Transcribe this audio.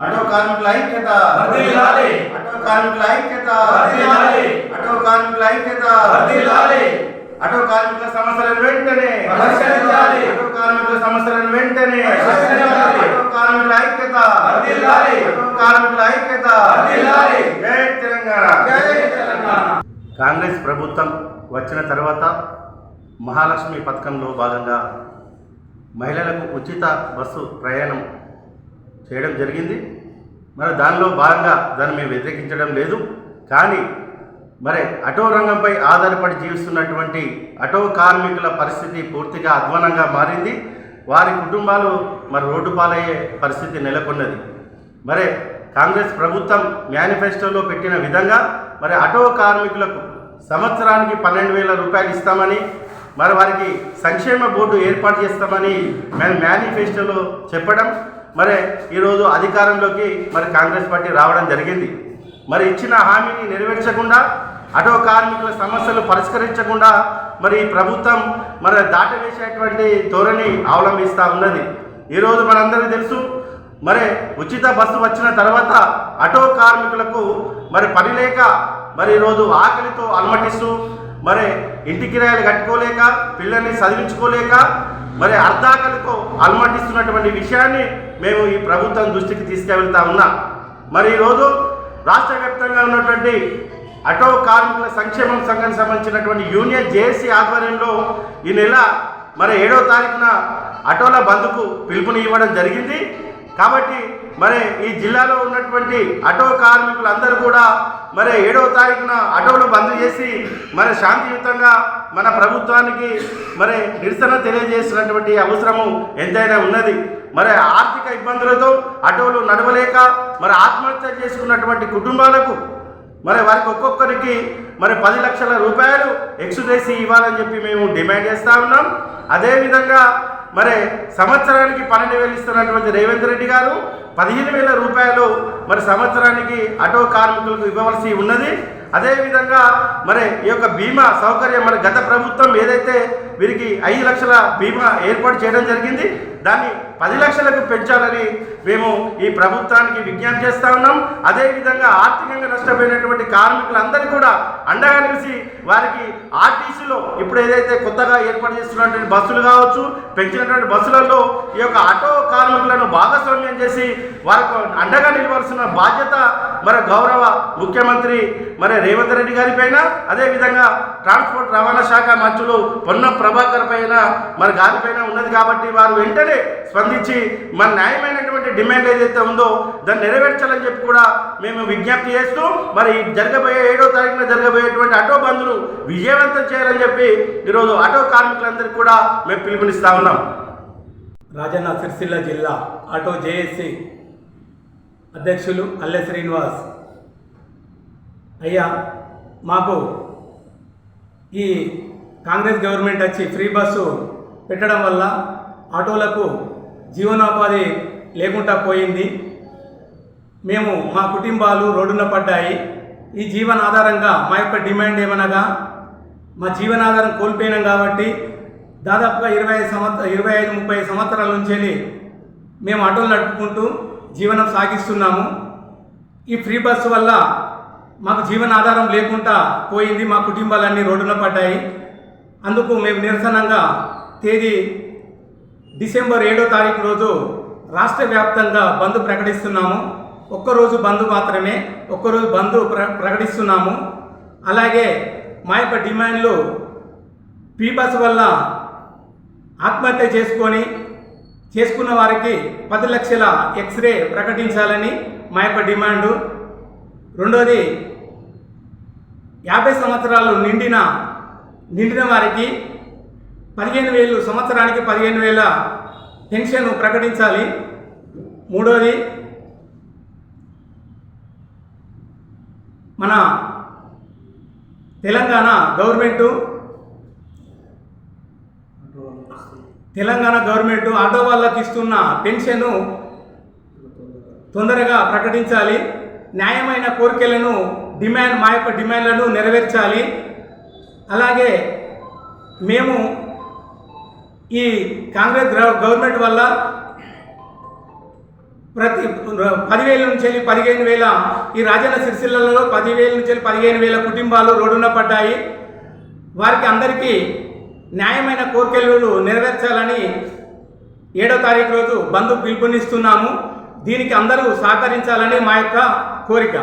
కార్మికుల ఐక్యత. వర్ధిల్లాలి. ఆటో కార్మికుల ఐక్యత. ఐక్యత. సమస్యలను వెంటనే. ఆటో కార్మికుల సమస్యలను వెంటనే. కార్మికుల ఐక్యత. కార్మికుల ఐక్యత. జై తెలంగాణ. కాంగ్రెస్ ప్రభుత్వం వచ్చిన తర్వాత మహాలక్ష్మి పథకంలో భాగంగా మహిళలకు ఉచిత బస్సు ప్రయాణం చేయడం జరిగింది. మరి దానిలో భాగంగా దాన్ని మేము వ్యతిరేకించడం లేదు. కానీ మరి అటో రంగంపై ఆధారపడి జీవిస్తున్నటువంటి అటో కార్మికుల పరిస్థితి పూర్తిగా అధ్వానంగా మారింది. వారి కుటుంబాలు మరి రోడ్డు పాలయ్యే పరిస్థితి నెలకొన్నది. మరి కాంగ్రెస్ ప్రభుత్వం మేనిఫెస్టోలో పెట్టిన విధంగా మరి అటో కార్మికులకు సంవత్సరానికి పన్నెండు వేల రూపాయలు ఇస్తామని మరి వారికి సంక్షేమ బోర్డు ఏర్పాటు చేస్తామని మేము మేనిఫెస్టోలో చెప్పడం మరి ఈరోజు అధికారంలోకి మరి కాంగ్రెస్ పార్టీ రావడం జరిగింది. మరి ఇచ్చిన హామీని నెరవేర్చకుండా అటో కార్మికుల సమస్యలు పరిష్కరించకుండా మరి ప్రభుత్వం మరి దాటవేసేటువంటి ధోరణి అవలంబిస్తూ ఉన్నది. ఈరోజు మనందరికీ తెలుసు మరి ఉచిత బస్సు వచ్చిన తర్వాత అటో కార్మికులకు మరి పని లేక మరి ఈరోజు ఆకలితో అలమటిస్తూ మరి ఇంటి కిరాయిలు కట్టుకోలేక పిల్లల్ని చదివించుకోలేక మరి అర్ధాకలితో అలమటిస్తున్నటువంటి విషయాన్ని మేము ఈ ప్రభుత్వం దృష్టికి తీసుకెళ్తా ఉన్నాం. మరి ఈరోజు రాష్ట్ర వ్యాప్తంగా ఉన్నటువంటి అటో కార్మికుల సంక్షేమం సంఘం సంబంధించినటువంటి యూనియన్ జేఏసీ ఆధ్వర్యంలో ఈ నెల మరి ఏడో తారీఖున అటోల బంద్కు పిలుపుని ఇవ్వడం జరిగింది. కాబట్టి మరి ఈ జిల్లాలో ఉన్నటువంటి అటో కార్మికులందరూ కూడా మరి ఏడవ తారీఖున ఆటోలు బంద్ చేసి మరి శాంతియుతంగా మన ప్రభుత్వానికి మరి నిరసన తెలియజేసినటువంటి అవసరము ఎంతైనా ఉన్నది. మరి ఆర్థిక ఇబ్బందులతో ఆటోలు నడవలేక మరి ఆత్మహత్య చేసుకున్నటువంటి కుటుంబాలకు మరి వారికి ఒక్కొక్కరికి మరి పది లక్షల రూపాయలు ఎక్స్ట్రేసి ఇవ్వాలని చెప్పి మేము డిమాండ్ చేస్తూ ఉన్నాం. అదేవిధంగా మరి సంవత్సరానికి పన్నెండు వేలు ఇస్తున్నటువంటి రేవంత్ రెడ్డి గారు పదిహేను వేల రూపాయలు మరి సంవత్సరానికి ఆటో కార్మికులకు ఇవ్వవలసి ఉన్నది. అదేవిధంగా మరి ఈ యొక్క బీమా సౌకర్యం మరి గత ప్రభుత్వం ఏదైతే వీరికి ఐదు లక్షల బీమా ఏర్పాటు చేయడం జరిగింది దాన్ని పది లక్షలకు పెంచాలని మేము ఈ ప్రభుత్వానికి విజ్ఞప్తి చేస్తా ఉన్నాం. అదేవిధంగా ఆర్థికంగా నష్టపోయినటువంటి కార్మికులందరూ కూడా అండగా నిలిచి వారికి ఆర్టీసీలో ఇప్పుడు ఏదైతే కొత్తగా ఏర్పాటు చేస్తున్నటువంటి బస్సులు కావచ్చు పెంచినటువంటి బస్సులలో ఈ యొక్క ఆటో కార్మికులను భాగస్వామ్యం చేసి వారికి అండగా నిలవలసిన బాధ్యత మరి గౌరవ ముఖ్యమంత్రి మరి రేవంత్ రెడ్డి గారి పైన అదేవిధంగా ట్రాన్స్పోర్ట్ రవాణా శాఖ మంత్రులు పొన్న ప్రభాకర్ పైన మరి గారి పైన ఉన్నది కాబట్టి వారు వెంటనే స్పందించి మన న్యాయమైనటువంటి డిమాండ్ ఏదైతే ఉందో దాన్ని నెరవేర్చాలని చెప్పి కూడా మేము విజ్ఞప్తి చేస్తూ మరి జరగబోయే ఏడో తారీఖున జరగబోయేటువంటి ఆటో బంద్ను విజయవంతం చేయాలని చెప్పి ఈరోజు ఆటో కార్మికులందరికీ కూడా మేము పిలుపునిస్తా ఉన్నాం. రాజన్న సిరిసిల్ల జిల్లా ఆటో జేఏసీ అధ్యక్షులు అల్లె శ్రీనివాస్. అయ్యా మాకు ఈ కాంగ్రెస్ గవర్నమెంట్ వచ్చి ఫ్రీ బస్సు పెట్టడం వల్ల ఆటోలకు జీవనోపాధి లేకుండా పోయింది. మేము మా కుటుంబాలు రోడ్డున పడ్డాయి. ఈ జీవనాధారంగా మా యొక్క డిమాండ్ ఏమనగా మా జీవనాధారం కోల్పోయినాం కాబట్టి దాదాపుగా ఇరవై ఐదు సంవత్సర ఇరవై ఐదు ముప్పై సంవత్సరాల నుంచి మేము ఆటోలు నడుపుకుంటూ జీవనం సాగిస్తున్నాము. ఈ ఫ్రీ బస్సు వల్ల మాకు జీవనాధారం లేకుండా పోయింది. మా కుటుంబాలన్నీ రోడ్డున పడ్డాయి. అందుకు మేము నిరసనంగా తేదీ డిసెంబర్ ఏడో తారీఖు రోజు రాష్ట్ర వ్యాప్తంగా బంద్ ప్రకటిస్తున్నాము. ఒక్కరోజు బంద్ మాత్రమే ఒక్కరోజు బంద్ ప్ర ప్రకటిస్తున్నాము. అలాగే మా యొక్క డిమాండ్లు పీపస్ వల్ల ఆత్మహత్య చేసుకొని చేసుకున్న వారికి పది లక్షల ఎక్స్రే ప్రకటించాలని మా యొక్క డిమాండు. రెండోది యాభై సంవత్సరాలు నిండిన నిండిన వారికి పదిహేను వేలు సంవత్సరానికి పదిహేను వేల పెన్షన్ ప్రకటించాలి. మూడోది మన Telangana government Telangana government auto వాళ్ళకి ఇస్తున్న పెన్షన్ తొందరగా ప్రకటించాలి. న్యాయమైన కోరికలను డిమాండ్ మా యొక్క డిమాండ్లను నెరవేర్చాలి. అలాగే మేము ఈ కాంగ్రెస్ గవర్నమెంట్ వల్ల ప్రతి పదివేల నుంచి వెళ్ళి పదిహేను వేల ఈ రాజన్న సిరిసిల్లలో పదివేల నుంచి వెళ్ళి పదిహేను వేల కుటుంబాలు రోడ్డున పడ్డాయి. వారికి అందరికీ న్యాయమైన కోరికలు నెరవేర్చాలని ఏడో తారీఖు రోజు బంధు పిలుపునిస్తున్నాము. దీనికి అందరూ సహకరించాలని మా యొక్క కోరిక.